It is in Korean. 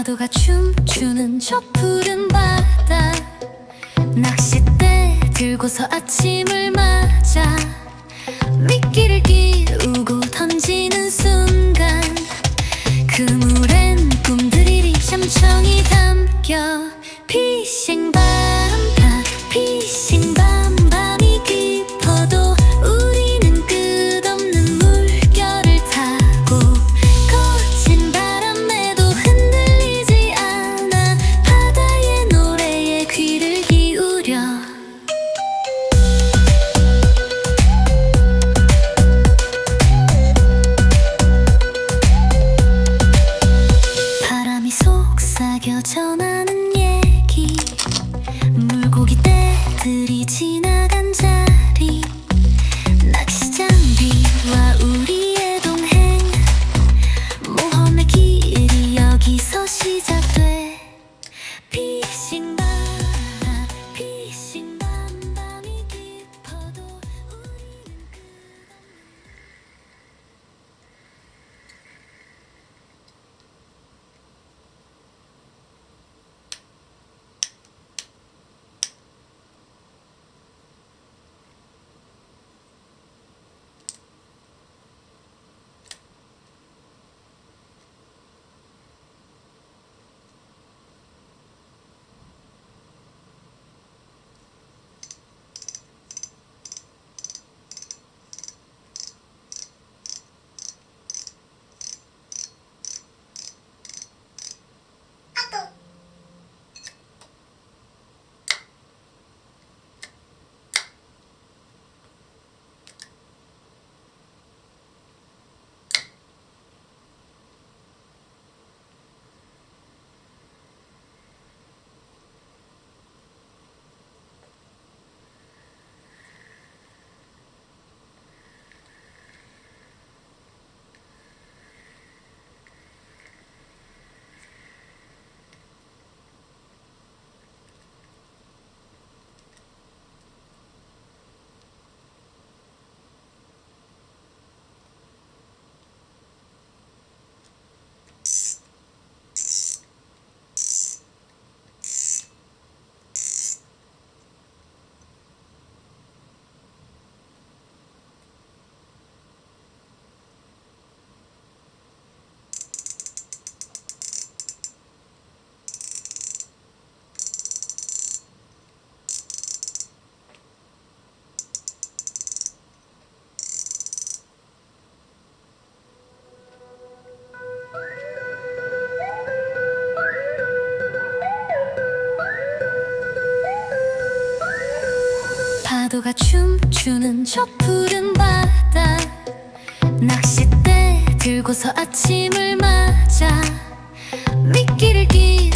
파도가 춤추는 저 푸른 바다. 낚싯대 들고서 아침을 맞아. 미끼를 끼우고 던지는 순간 그물엔 꿈들이 샴청이 담겨. 피싱 밤밤 피싱 속삭여 전하는 얘기. 물고기 떼들이 지 파도가 춤추는 저 푸른 바다. 낚싯대 들고서 아침을 맞아. 미끼를 끼